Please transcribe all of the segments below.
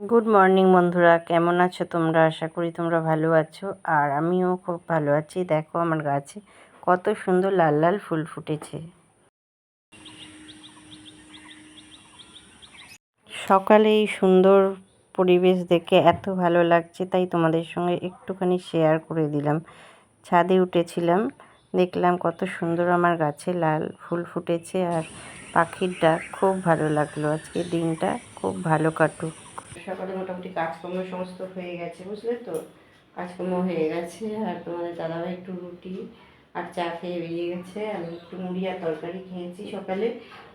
Good morning বন্ধুরা। কেমন আছো তোমরা? আশা করি তোমরা ভালো আছো। আর আমিও খুব ভালো আছি। দেখো, আমার গাছে কত সুন্দর লাল লাল ফুল ফুটেছে। সকালে এই সুন্দর পরিবেশ দেখে এত ভালো লাগছে, তাই তোমাদের সঙ্গে একটুখানি শেয়ার করে দিলাম। ছাদে উঠেছিলাম, দেখলাম কত সুন্দর আমার গাছে লাল ফুল ফুটেছে। আর পাখির ডাক খুব ভালো লাগল। আজকে দিনটা খুব ভালো কাটুক। সকালে মোটামুটি কাজকর্ম সমস্ত হয়ে গেছে, বুঝলে তো? কাজকর্ম হয়ে গেছে, আর তোমাদের দাদাভাই একটু রুটি আর চা খেয়ে বেরিয়ে গেছে, আমি একটু মুড়ি আর তরকারি খেয়েছি সকালে।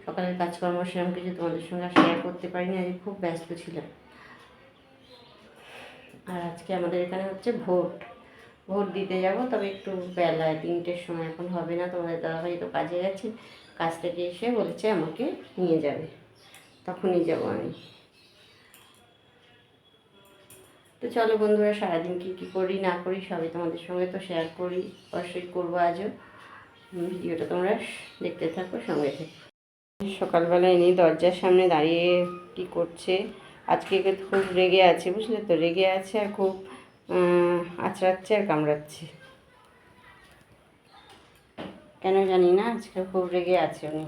সকালের কাজকর্ম সেরকম কিছু তোমাদের সঙ্গে শেয়ার করতে পারিনি আমি খুব ব্যস্ত ছিলাম। আর আজকে আমাদের এখানে হচ্ছে ভোট। ভোট দিতে যাব, তবে একটু বেলায় তিনটের সময় এখন হবে না, তোমাদের দাদাভাই তো কাজে গেছে, কাজ থেকে এসে বলেছে আমাকে নিয়ে যাবে। তখনই যাব আমি। তো চলো বন্ধুরা, সারাদিন কী কী করি, না করি, সবই তোমাদের সঙ্গে তো শেয়ার করি, অবশ্যই করব আজও। ভিডিওটা তোমরা দেখতে থাকো, সঙ্গে থেকে। সকালবেলা এনে দরজার সামনে দাঁড়িয়ে কি করছে? আজকে খুব রেগে আছে, বুঝলে তো? রেগে আছে আর খুব আঁচড়াচ্ছে আর কামড়াচ্ছে। কেন জানি না, আজকে খুব রেগে আছে উনি।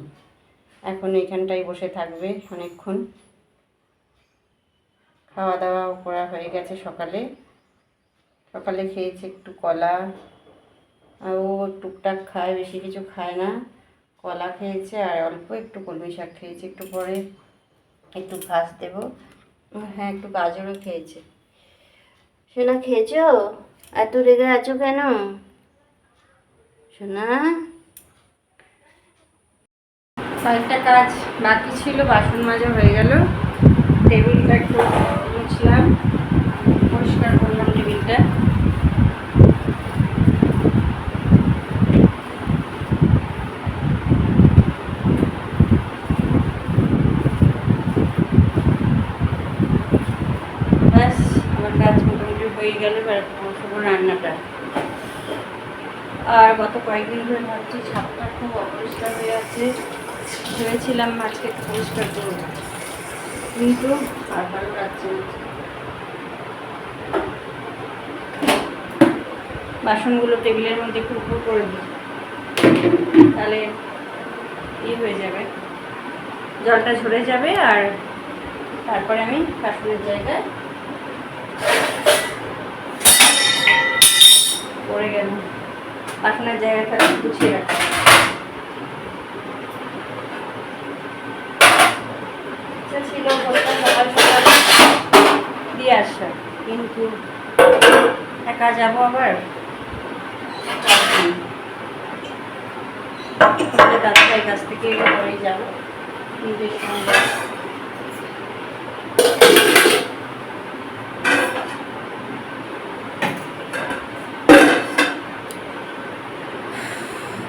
এখন এখানটায় বসে থাকবে অনেকক্ষণ। খাওয়া দাওয়া করা হয়ে গেছে সকালে। সকালে খেয়েছে একটু কলা। ও টুকটাক খায়, বেশি কিছু খায় না। কলা খেয়েছে আর অল্প একটু কলমি শাক খেয়েছে। একটু পরে একটু ঘাস দেব। হ্যাঁ একটু গাজরও খেয়েছে। সোনা, খেয়েছ? এত রেগে আছো কেন? সোনা? কয়েকটা কাজ বাকি ছিল, বাসন মাজা হয়ে গেল। টেবিলটা একটু মুছলাম পরিষ্কার করলাম টেবিলটা। ব্যাস, আমার কাজ মোটামুটি হয়ে গেল রান্নাটা। আর গত কয়েকদিন ধরে ভাবছি ছাদটা খুব অপরিষ্কার হয়ে আছে। ভেবেছিলাম আজকে একটু পরিষ্কার করব। কিন্তু আর ভালো লাগছে বাসনগুলো টেবিলের মধ্যে একটু করে দিই। তাহলে ই হয়ে যাবে। জলটা ঝরে যাবে আর তারপরে আমি বাসনের জায়গায় পড়ে গেল। বাসনের জায়গাটা গুছিয়ে রাখা। ছিল সকাল সকাল দিয়ে আসার কিন্তু একা যাব আবার? দাদাভাই কাছ থেকে পরেই যাব।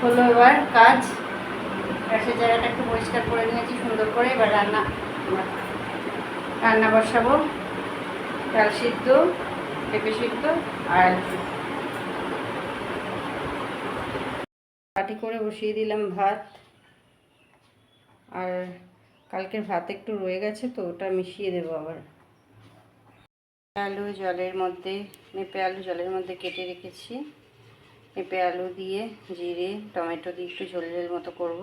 হলো এবার কাজ। গ্যাসের জায়গাটা একটু পরিষ্কার করে নিয়েছি, সুন্দর করে। এবার রান্না রান্না বসাবো। ডাল সিদ্ধ, পেঁপে সিদ্ধ আর আলু করে বসিয়ে দিলাম ভাত। আর কালকের ভাত একটু রয়ে গেছে, তো ওটা মিশিয়ে দেবো আবার। আলু জলের মধ্যে পেঁপে আলু জলের মধ্যে কেটে রেখেছি। পেঁপে আলু দিয়ে, জিরে, টমেটো দিয়ে একটু ঝোল ঝোল মতো করব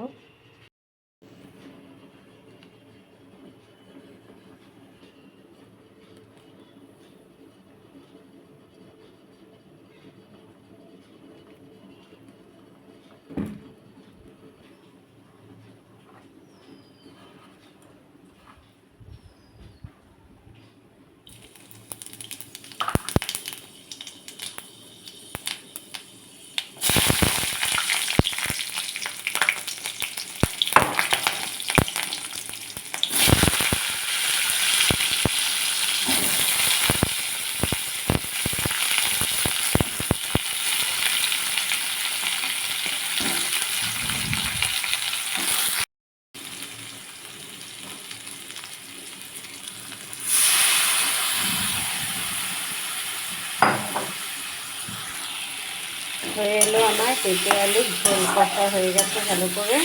হয়ে এলো আমার পেঁপে, আলু, ঝোল কষা হয়ে গেছে ভালো করে।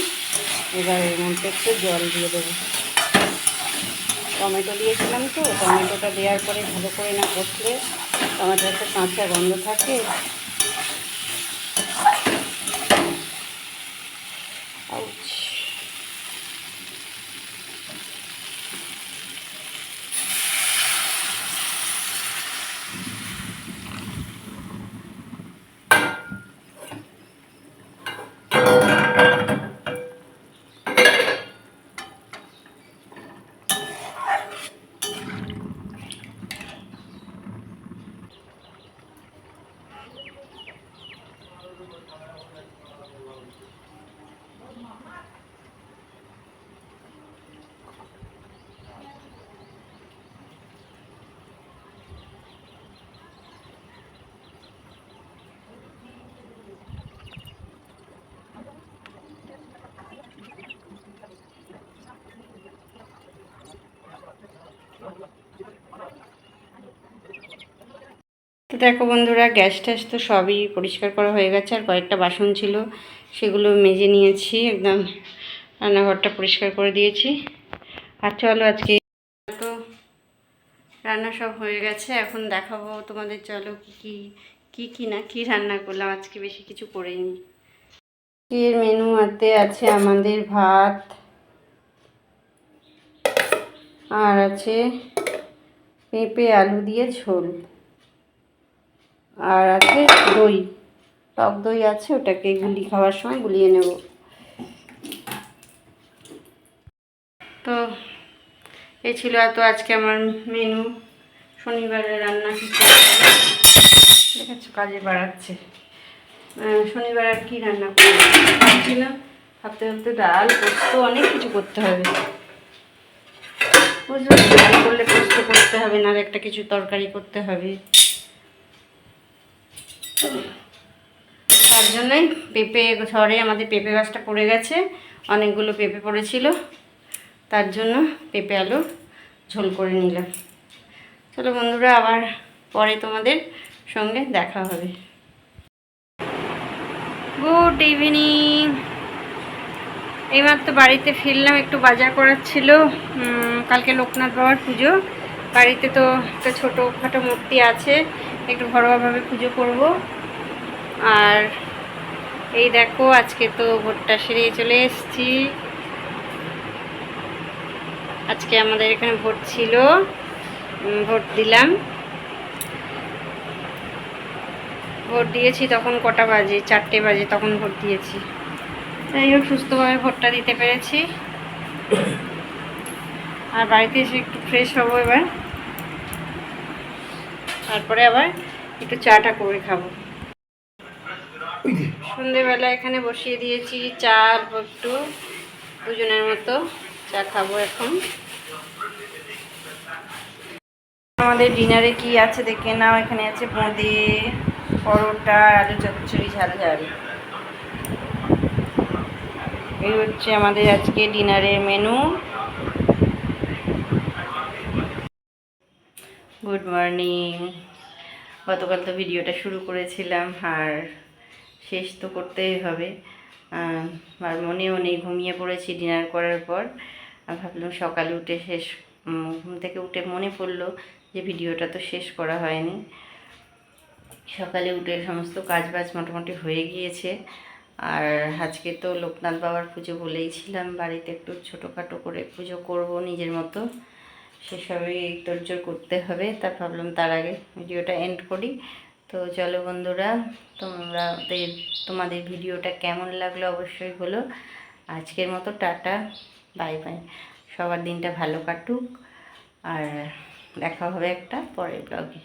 এবার এর মধ্যে একটু জল দিয়ে দেবো। টমেটো দিয়েছিলাম তো, টমেটোটা দেওয়ার পরে ভালো করে না কষলে টমেটো একটা কাঁচা গন্ধ থাকে। দেখো বন্ধুরা, গ্যাস ট্যাস তো সবই পরিষ্কার করা হয়ে গেছে আর কয়েকটা বাসন ছিল, সেগুলো মেজে নিয়েছি, একদম রান্নাঘরটা পরিষ্কার করে দিয়েছি। আর চলো আজকে তো রান্না সব হয়ে গেছে, এখন দেখাবো তোমাদের, চলো কি কি কি কি না কি রান্না করলাম, আজকে বেশি কিছু করিনি। এর মেনু হাতে আছে আমাদের ভাত, আর আছে পেঁপে, আলু দিয়ে ঝোল। আর আছে দই। টক দই আছে, ওটাকে গুলি খাওয়ার সময় গুলিয়ে নেব। তো, এই ছিল এত আজকে আমার মেনু শনিবারের রান্না দেখাচ্ছ, কাজে বাড়াচ্ছে। শনিবার আর কি রান্না করব? ভাবছিলাম, ভাবতে ভাবতে ডাল, পোস্ত, অনেক কিছু করতে হবে। বুঝলো, ডাল করলে পোস্ত করতে হবে না একটা কিছু তরকারি করতে হবে তার জন্যই পেঁপে ঝড়ে আমাদের পেঁপে গাছটা পড়ে গেছে, অনেকগুলো পেঁপে পড়েছিল। তার জন্য পেঁপে আলু ঝোল করে নিলাম। চলো বন্ধুরা, আবার পরে তোমাদের সঙ্গে দেখা হবে। গুড ইভিনিং এইমাত্র বাড়িতে ফিরলাম, একটু বাজার করার ছিল। কালকে লোকনাথ বাবার পুজো। বাড়িতে তো একটা ছোটোখাটো মূর্তি আছে, একটু ঘরোয়াভাবে পুজো করব। আর এই দেখো, আজকে তো ভোটটা সেরে চলে এসেছি। আজকে আমাদের এখানে ভোট ছিল। ভোট দিলাম। ভোট দিয়েছি তখন কটা বাজে? চারটে বাজে তখন ভোট দিয়েছি। যাই হোক, সুস্থভাবে ভোটটা দিতে পেরেছি। আর বাড়িতে এসে একটু ফ্রেশ হব এবার। তারপরে আবার একটু চাটা করে খাব। সন্ধেবেলা এখানে বসিয়ে দিয়েছি চা একটু দুজনের মতো চা খাব এখন। আমাদের ডিনারে কি আছে দেখে নাও, এখানে আছে বোঁদে পরোটা, আলু চচ্চড়ি, ঝাল ঝাল। এই হচ্ছে আমাদের আজকে ডিনারের মেনু। Good morning. গতকাল তো ভিডিওটা শুরু করেছিলাম, আর শেষ তো করতেই হবে। আর মনেও নেই, ঘুমিয়ে পড়েছি ডিনার করার পর। ভাবলাম সকালে উঠে শেষ ঘুম থেকে উঠে মনে পড়ল যে ভিডিওটা তো শেষ করা হয়নি। সকালে উঠে সমস্ত কাজ বাজ মোটামুটি হয়ে গিয়েছে। আর আজকে তো লোকনাথ বাবার পুজো বলেইছিলাম বাড়িতে একটু ছোটোখাটো করে পুজো করব নিজের মতো। সেসবই তোড়জোড় করতে হবে। তা ভাবলাম তার আগে ভিডিওটা এন্ড করি। তো চলো বন্ধুরা তোমরা তোমাদের ভিডিওটা কেমন লাগল অবশ্যই হলো আজকের মতো টাটা, বাই বাই। সবার দিনটা ভালো কাটুক, আর দেখা হবে একটা পরের ব্লগে।